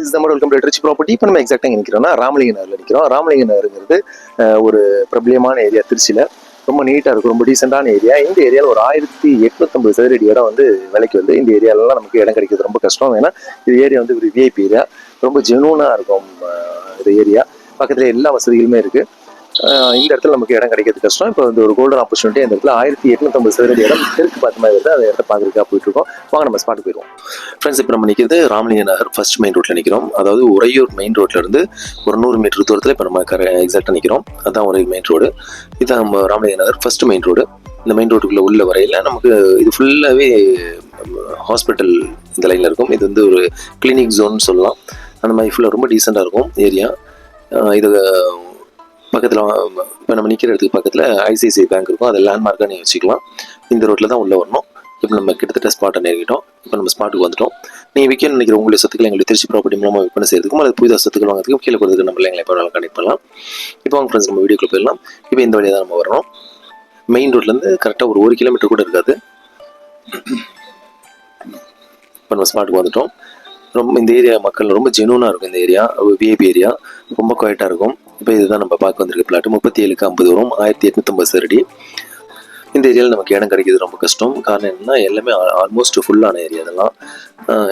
Is நம்ம welcome to rich property இப்போ நம்ம எக்ஸாக்டாக நிற்கிறோம்னா ராமலிங்க நகரில் நிற்கிறோம் ராமலிங்க நகருங்கிறது ஒரு பிரபலியமான ஏரியா திருச்சியில். ரொம்ப நீட்டாக இருக்கும். ரொம்ப டீசெண்டான ஏரியா இந்த ஏரியாவில் ஒரு ஆயிரத்தி எட்நூத்தம்பது சதுரடி இடம் வந்து விலைக்கு வந்து இந்த ஏரியாலலாம் நமக்கு இடம் கிடைக்கிறது ரொம்ப கஷ்டம். ஏன்னா இது ஏரியா வந்து ஒரு விஐபி ஏரியா ரொம்ப ஜெனூனாக இருக்கும் இந்த ஏரியா பக்கத்தில் எல்லா வசதிகளுமே இருக்குது இந்த இடத்துல நமக்கு இடம் கிடைக்கிறது கஷ்டம். இப்போ வந்து ஒரு கோல்டன் ஆப்பர்ச்சுனிட்டி இந்த இடத்துல ஆயிரத்தி எட்நூத்தம்பது சதுரடி இடம் தெற்கு பார்த்த மாதிரி வருது அந்த இடத்த பார்க்குறதுக்காக போயிட்டு இருக்கோம் வாங்க நம்ம ஸ்பாட் போயிடுவோம். ஃப்ரெண்ட்ஸ் இப்போ நம்ம நிற்கிறது ராமலிங்க நகர் ஃபர்ஸ்ட் மெயின் ரோட்டில் நிற்கிறோம் அதாவது உறையூர் மெயின் ரோட்ல இருந்து ஒரு நூறு மீட்டர் தூரத்தில் இப்போ நம்ம கர எக்ஸாக்டாக நிற்கிறோம் அதுதான் உறையூர் மெயின் ரோடு இதுதான் நம்ம Ramalinga Nagar first main road இந்த மெயின் ரோட்டுக்குள்ள உள்ள வரையில நமக்கு இது ஃபுல்லாகவே ஹாஸ்பிட்டல் இந்த லைனில் இருக்கும். இது வந்து ஒரு கிளினிக் ஜோன் சொல்லலாம். அந்த மாதிரி ஃபுல்லாக ரொம்ப டீசெண்டாக இருக்கும் ஏரியா இது பக்கத்தில் இப்போ நம்ம நிற்கிற இடத்துக்கு பக்கத்தில் ஐசிஐசிஐ பேங்க் இருக்கும். அதை லேண்ட்மார்க்காக நீங்கள் வச்சுக்கலாம். இந்த ரோட்டில் தான் உள்ளே வரணும். இப்போ நம்ம கிட்டத்தட்ட ஸ்பாட்டை நெருங்கிட்டோம் இப்போ நம்ம ஸ்பாட்டுக்கு வந்துட்டோம். நீங்கள் விற்கணும்னு நினைக்கிற உங்களுடைய சொத்துக்கள் எங்களுக்கு திருச்சி ப்ராப்பர்ட்டி மூலமாக விற்பனை செய்யறதுக்கும் அல்லது புதிதாக சொத்துக்கள் வாங்குறதுக்கும் கீழே கொடுத்துக்கு நம்ம எங்களை எப்போ கனெக்ட் பண்ணலாம். இப்போ அவங்க ஃப்ரெண்ட்ஸ் நம்ம வீடியோக்குள்ள போயிடலாம். இப்போ இந்த வழியாக தான் நம்ம வரணும். மெயின் ரோட்லேருந்து கரெக்டாக ஒரு ஒரு கிலோமீட்டர் கூட இருக்காது. இப்போ நம்ம ஸ்பாட்டுக்கு வந்துட்டோம். ரொம்ப இந்த ஏரியா மக்கள் ரொம்ப ஜெனூனாக இருக்கும் இந்த ஏரியா விஐபி ஏரியா ரொம்ப குவைட்டாக இருக்கும். இப்போ இதுதான் நம்ம பார்க்க வந்திருக்க பிளாட் முப்பத்தி ஏழுக்கு ஐம்பது வரும். ஆயிரத்தி எட்நூத்தம்பது சரடி இந்த ஏரியாவில் நமக்கு இடம் கிடைக்கிறது ரொம்ப கஷ்டம். காரணம் என்னன்னா எல்லாமே ஆல்மோஸ்ட் ஃபுல்லான ஏரியா இதெல்லாம்.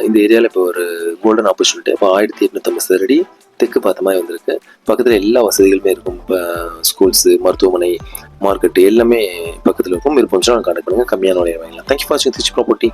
இந்த ஏரியாவில் இப்போ ஒரு கோல்டன் ஆப்பர்ச்சுனிட்டி இப்போ ஆயிரத்தி எட்நூத்தம்பது சரடி தெற்கு பார்த்த மாதிரி வந்திருக்கு. பக்கத்தில் எல்லா வசதிகளுமே இருக்கும். இப்போ ஸ்கூல்ஸு மருத்துவமனை மார்க்கெட்டு எல்லாமே பக்கத்தில் இருக்கும். இருப்போம் கான்டாக்ட் பண்ணுங்கள் கம்மியான விலையை வாங்கலாம் தேங்க்யூ ஃபார் வாட்சிங் திருச்சி ப்ராப்பர்ட்டி